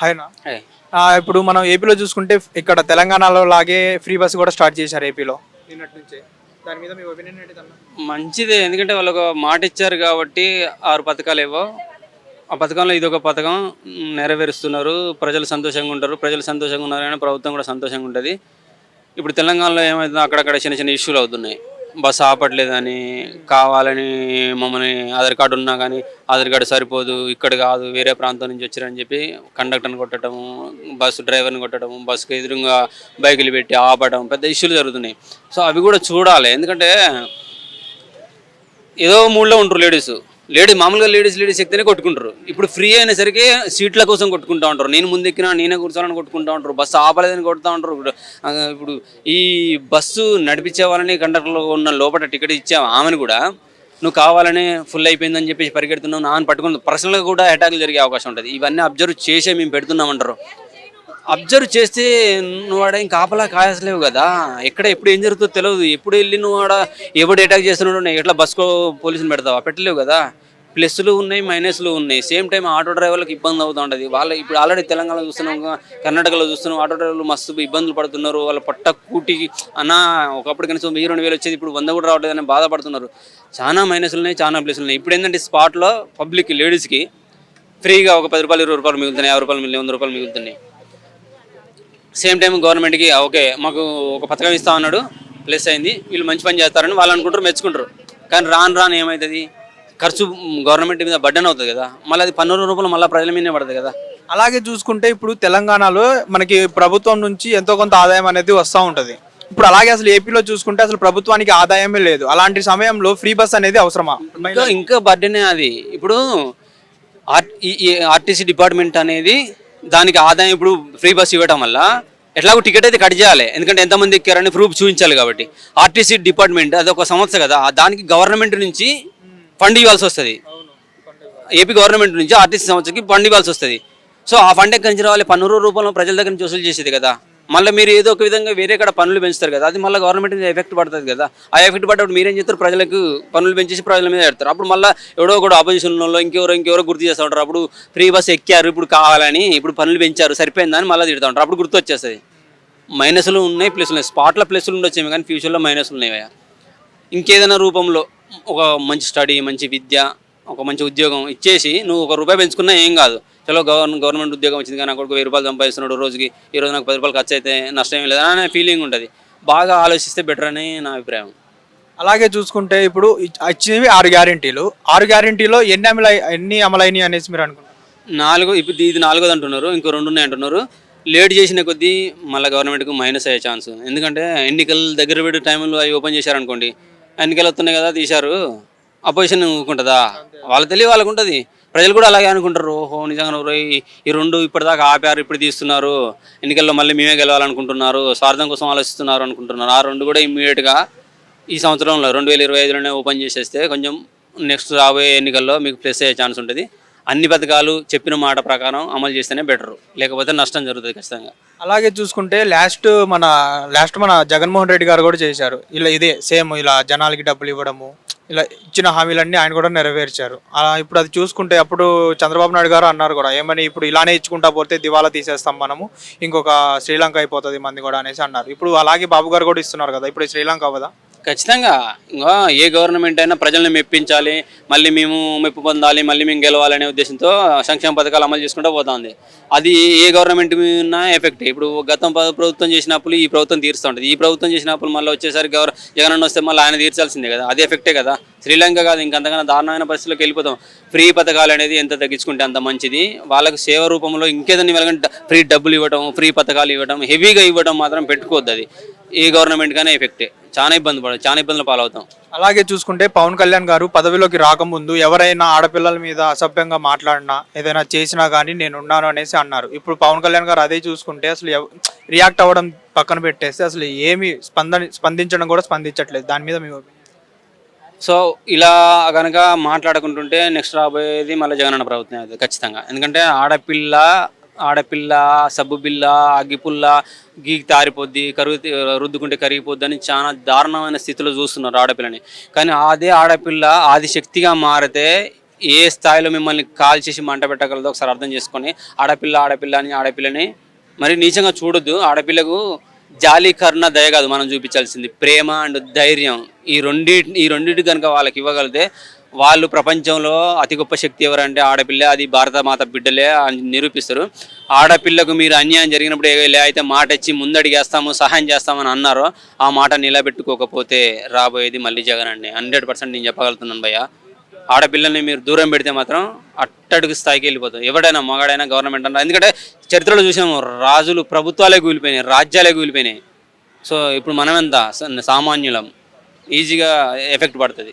హాయ్నా ఇప్పుడు మనం ఏపీలో చూసుకుంటే ఇక్కడ తెలంగాణలో లాగే ఫ్రీ బస్ కూడా స్టార్ట్ చేశారు ఏపీలో. నిన్నటి నుంచే. దాని మీద మీ ఒపీనియన్ ఏంటి అన్న మంచిదే ఎందుకంటే వాళ్ళు ఒక మాట ఇచ్చారు కాబట్టి ఆరు పథకాలు ఏవో. ఆ పథకంలో ఇది ఒక పథకం నెరవేరుస్తున్నారు. ప్రజలు సంతోషంగా ఉంటారు. ప్రజలు సంతోషంగా ఉన్నారని ప్రభుత్వం కూడా సంతోషంగా ఉంటుంది. ఇప్పుడు తెలంగాణలో ఏమవుతుందో అక్కడక్కడ చిన్న చిన్న ఇష్యూలు అవుతున్నాయి. బస్సు ఆపట్లేదని కావాలని మమ్మల్ని ఆధార్ కార్డు ఉన్నా కానీ ఆధార్ కార్డు సరిపోదు ఇక్కడ కాదు వేరే ప్రాంతం నుంచి వచ్చారని చెప్పి కండక్టర్ని కొట్టడము బస్సు డ్రైవర్ని కొట్టడము బస్సుకు ఎదురుగా బైకులు పెట్టి ఆపడం పెద్ద ఇష్యూలు జరుగుతున్నాయి. సో అవి కూడా చూడాలి. ఎందుకంటే ఏదో మూడ్లో ఉంటారు లేడీస్. లేడీ మామూలుగా లేడీస్ లేడీస్ ఎక్కితేనే కొట్టుకుంటారు. ఇప్పుడు ఫ్రీ అయినసరికి సీట్ల కోసం కొట్టుకుంటా ఉంటారు. నేను ముందు నేనే కూర్చోవాలని కొట్టుకుంటా ఉంటారు. బస్సు ఆపలేదని కొడుతూ ఉంటారు. ఇప్పుడు ఇప్పుడు ఈ బస్సు నడిపించే వాళ్ళని కండక్టర్లో ఉన్న లోపల టికెట్ ఇచ్చే ఆమెను కూడా నువ్వు కావాలని ఫుల్ అయిపోయిందని చెప్పేసి పరిగెడుతున్నావు. నాన్న పట్టుకుని పర్సనల్గా కూడా అటాక్లు జరిగే అవకాశం ఉంటుంది. ఇవన్నీ అబ్జర్వ్ చేసే మేము పెడుతున్నామంటారు. అబ్జర్వ్ చేస్తే నువ్వు ఆడ ఇంకా ఆపలా కాయసలేవు కదా. ఎక్కడ ఎప్పుడు ఏం జరుగుతుందో తెలియదు ఎప్పుడు వెళ్ళి నువ్వు ఆడ ఎవడు అటాక్ చేస్తున్నాడు ఎట్లా బస్కో పోలీసులు పెడతావా? పెట్టలేవు కదా. ప్లస్లు ఉన్నాయి మైనస్లు ఉన్నాయి. సేమ్ టైం ఆటో డ్రైవర్లకు ఇబ్బంది అవుతూ ఉంటుంది. వాళ్ళ ఇప్పుడు ఆల్రెడీ తెలంగాణలో చూస్తున్నాం కర్ణాటకలో చూస్తున్నాం ఆటో డ్రైవర్లు మస్తు ఇబ్బందులు పడుతున్నారు. వాళ్ళ పట్ట కూటి అన్న ఒకప్పుడు కనీసం వెయ్యి రెండు వేలు వచ్చేది ఇప్పుడు వంద కూడా రావట్లేదని బాధపడుతున్నారు. చాలా మైనస్లు ఉన్నాయి చాలా ప్లస్లు ఉన్నాయి. ఇప్పుడు ఏంటంటే స్పాట్లో పబ్లిక్ లేడీస్కి ఫ్రీగా ఒక పది రూపాయలు ఇరవై రూపాయలు మిగులుతున్నాయి యాభై రూపాయలు మిగిలిన వంద రూపాయలు మిగులుతున్నాయి. సేమ్ టైం గవర్నమెంట్కి ఓకే మాకు ఒక పథకం ఇస్తా ఉన్నాడు ప్లస్ అయింది వీళ్ళు మంచి పని చేస్తారని వాళ్ళు అనుకుంటారు మెచ్చుకుంటారు. కానీ రాను రాను ఏమవుతుంది ఖర్చు గవర్నమెంట్ మీద బడ్డన్ అవుతుంది కదా. మళ్ళీ అది పన్నెండు రూపాయలు మళ్ళీ ప్రజల మీదనే పడుతుంది కదా. అలాగే చూసుకుంటే ఇప్పుడు తెలంగాణలో మనకి ప్రభుత్వం నుంచి ఎంతో కొంత ఆదాయం అనేది వస్తూ ఉంటుంది. ఇప్పుడు అలాగే అసలు ఏపీలో చూసుకుంటే అసలు ప్రభుత్వానికి ఆదాయమే లేదు. అలాంటి సమయంలో ఫ్రీ బస్ అనేది అవసరమా? ఇంకా ఇంకా బర్డెనే అది. ఇప్పుడు ఆర్టీసీ డిపార్ట్మెంట్ అనేది దానికి ఆదాయం ఇప్పుడు ఫ్రీ బస్ ఇవ్వడం వల్ల ఎట్లాగో టికెట్ అయితే కట్ చేయాలి. ఎందుకంటే ఎంతమంది ఎక్కారని ప్రూఫ్ చూపించాలి కాబట్టి. ఆర్టీసీ డిపార్ట్మెంట్ అది ఒక సంస్థ కదా దానికి గవర్నమెంట్ నుంచి ఫండ్ ఇవ్వాల్సి వస్తుంది. ఏపీ గవర్నమెంట్ నుంచి ఆర్టీసీ సంస్థకి ఫండ్ ఇవ్వాల్సి వస్తుంది. సో ఆ ఫండ్ ఎక్కడి నుంచి రావాలి? పన్ను రూపంలో ప్రజల దగ్గర నుంచి వసూలు చేసేది కదా. మళ్ళీ మీరు ఏదో ఒక విధంగా వేరే కాడ పనులు పెంచుతారు కదా అది మళ్ళీ గవర్నమెంట్ మీద ఎఫెక్ట్ పడుతుంది కదా. ఆ ఎఫెక్ట్ పడ్డప్పుడు మీరేం చేస్తారు? ప్రజలకు పన్నులు పెంచేసి ప్రజల మీద పెడతారు. అప్పుడు మళ్ళీ ఎవడో ఒకడు ఆపోజిషన్ వాళ్ళు ఇంకెవరో ఇంకెవరో గుర్తు చేస్తూ ఉంటారు. అప్పుడు ఫ్రీ బస్ ఎక్కారు ఇప్పుడు కావాలని ఇప్పుడు పనులు పెంచారు సరిపోయిందని మళ్ళీ తిడుతూ ఉంటారు. అప్పుడు గుర్తు వచ్చేస్తుంది. మైనస్లు ఉన్నాయి ప్లస్లు ఉన్నాయి. స్పాట్లో ప్లస్లు ఉండొచ్చేమో కానీ ఫ్యూచర్లో మైనస్లు ఉన్నాయి ఇంకేదైనా రూపంలో ఒక మంచి స్టడీ మంచి విద్య ఒక మంచి ఉద్యోగం ఇచ్చేసి నువ్వు ఒక రూపాయి పెంచుకున్నా ఏం కాదు. చలో గవర్నమెంట్ గవర్నమెంట్ ఉద్యోగం వచ్చింది కానీ నాకు వెయ్యి రూపాయలు సంపాదిస్తున్నాడు రోజుకి ఈ రోజు నాకు పది రూపాయలు ఖర్చు అయితే నష్టం ఏం లేదు అనే ఫీలింగ్ ఉంటుంది. బాగా ఆలోచిస్తే బెటర్ అని నా అభిప్రాయం. అలాగే చూసుకుంటే ఇప్పుడు ఇచ్చినవి ఆరు గ్యారెంటీలు ఆరు గ్యారెంటీలో ఎన్ని అమలు ఎన్ని అమలైనవి అనేసి మీరు అనుకుంటారు నాలుగు ఇప్పుడు ఇది నాలుగోది అంటున్నారు ఇంకో రెండు ఉన్నాయి అంటున్నారు. లేట్ చేసిన కొద్దీ మళ్ళీ గవర్నమెంట్కి మైనస్ అయ్యే ఛాన్స్ ఎందుకంటే ఎన్నికలు దగ్గర పెట్టి టైంలో అవి ఓపెన్ చేశారనుకోండి ఎన్నికలు వస్తున్నాయి కదా తీశారు అపోజిషన్ ఊరుకుంటుందా? వాళ్ళ తెలియ వాళ్ళకు ఉంటుంది ప్రజలు కూడా అలాగే అనుకుంటారు. ఓహో నిజంగా ఈ- ఈ రెండు ఇప్పటిదాకా ఆపారు ఇప్పుడు తీస్తున్నారు. ఎన్నికల్లో మళ్ళీ మేమే గెలవాలనుకుంటున్నారు. స్వార్థం కోసం ఆలోచిస్తున్నారు అనుకుంటున్నారు. ఆ రెండు కూడా ఇమ్మీడియట్గా ఈ సంవత్సరంలో రెండు వేల ఇరవై ఐదులోనే ఓపెన్ చేసేస్తే కొంచెం నెక్స్ట్ రాబోయే ఎన్నికల్లో మీకు ప్లస్ అయ్యే ఛాన్స్ ఉంటుంది. అన్ని పథకాలు చెప్పిన మాట ప్రకారం అమలు చేస్తేనే బెటర్. లేకపోతే నష్టం జరుగుతుంది ఖచ్చితంగా. అలాగే చూసుకుంటే లాస్ట్ మన లాస్ట్ మన జగన్మోహన్ రెడ్డి గారు కూడా చేశారు. ఇలా ఇదే సేమ్ ఇలా జనాలకి డబ్బులు ఇవ్వడము. ఇలా ఇచ్చిన హామీలన్నీ ఆయన కూడా నెరవేర్చారు. అలా ఇప్పుడు అది చూసుకుంటే అప్పుడు చంద్రబాబు నాయుడు గారు అన్నారు కూడా ఏమని ఇప్పుడు ఇలానే ఇచ్చుకుంటా పోతే దివాలా తీసేస్తాం మనము ఇంకొక శ్రీలంక అయిపోతుంది మంది కూడా అనేసి అన్నారు. ఇప్పుడు అలాగే బాబు గారు కూడా ఇస్తున్నారు కదా ఇప్పుడు శ్రీలంక అవ్వదా? ఖచ్చితంగా. ఇంకా ఏ గవర్నమెంట్ అయినా ప్రజల్ని మెప్పించాలి మళ్ళీ మేము మెప్పు పొందాలి మళ్ళీ మేము గెలవాలనే ఉద్దేశంతో సంక్షేమ పథకాలు అమలు చేసుకుంటూ పోతుంది. అది ఏ గవర్నమెంట్ మీద ఎఫెక్ట్ ఇప్పుడు గతం ప్రభుత్వం చేసిన అప్పులు ఈ ప్రభుత్వం తీరుస్తూ ఉంటుంది ఈ ప్రభుత్వం చేసిన అప్పులు మళ్ళీ వచ్చేసరికి గవర్ జగన్ అన్న వస్తే మళ్ళీ ఆయన తీర్చాల్సిందే కదా. అది ఎఫెక్టే కదా. శ్రీలంక కాదు ఇంకంతకన్నా దారుణమైన పరిస్థితుల్లోకి వెళ్ళిపోతాం. ఫ్రీ పథకాలు అనేది ఎంత తగ్గించుకుంటే అంత మంచిది. వాళ్ళకు సేవ రూపంలో ఇంకేదన్నా వెళ్ళకంటే ఫ్రీ డబ్బులు ఇవ్వడం ఫ్రీ పథకాలు ఇవ్వడం హెవీగా ఇవ్వడం మాత్రం పెట్టుకోవద్దు అది. ఏ గవర్నమెంట్ కానీ ఎఫెక్టే చాలా ఇబ్బంది పడ చాలా ఇబ్బందులు పాలవుతాం. అలాగే చూసుకుంటే పవన్ కళ్యాణ్ గారు పదవిలోకి రాకముందు ఎవరైనా ఆడపిల్లల మీద అసభ్యంగా మాట్లాడినా ఏదైనా చేసినా కానీ నేను ఉన్నాను అనేసి అన్నారు. ఇప్పుడు పవన్ కళ్యాణ్ గారు అదే చూసుకుంటే అసలు రియాక్ట్ అవ్వడం పక్కన పెట్టేస్తే అసలు ఏమి స్పందన స్పందించడం కూడా స్పందించట్లేదు. దాని మీద మీ? సో ఇలా కనుక మాట్లాడుకుంటుంటే నెక్స్ట్ రాబోయేది మళ్ళీ జగనన్న ప్రభుత్వం అది ఖచ్చితంగా. ఎందుకంటే ఆడపిల్ల ఆడపిల్ల సబ్బు బిల్ల అగ్గిపుల్ల గీకి తారిపోద్ది కరుగు రుద్దుకుంటే కరిగిపోద్ది అని చాలా దారుణమైన స్థితిలో చూస్తున్నారు ఆడపిల్లని. కానీ అదే ఆడపిల్ల ఆదిశక్తిగా మారితే ఏ స్థాయిలో మిమ్మల్ని కాల్ చేసి మంట పెట్టగలదో ఒకసారి అర్థం చేసుకొని ఆడపిల్ల ఆడపిల్ల అని ఆడపిల్లని మరి నీచంగా చూడొద్దు. ఆడపిల్లకు జాలి కరుణ దయ కాదు మనం చూపించాల్సింది. ప్రేమ అండ్ ధైర్యం ఈ రెండి ఈ రెండింటి కనుక వాళ్ళకి ఇవ్వగలిగితే వాళ్ళు ప్రపంచంలో అతి గొప్ప శక్తి ఎవరంటే ఆడపిల్ల అది భారత మాత బిడ్డలే అని నిరూపిస్తారు. ఆడపిల్లకు మీరు అన్యాయం జరిగినప్పుడు ఎలా అయితే మాట ఇచ్చి ముందడిగేస్తాము సహాయం చేస్తామని అన్నారో ఆ మాట నిలబెట్టుకోకపోతే రాబోయేది మళ్ళీ జగన్ అండి. హండ్రెడ్ పర్సెంట్ నేను చెప్పగలుగుతున్నాను భయ్య. ఆడపిల్లల్ని మీరు దూరం పెడితే మాత్రం అట్టడుగు స్థాయికి వెళ్ళిపోతాం ఎవడైనా మగాడైనా గవర్నమెంట్ అన్నారు ఎందుకంటే చరిత్రలో చూసాము రాజులు ప్రభుత్వాలే కూలిపోయినాయి రాజ్యాలే కూలిపోయినాయి. సో ఇప్పుడు మనం ఎంత సామాన్యులం ఈజీగా ఎఫెక్ట్ పడుతుంది.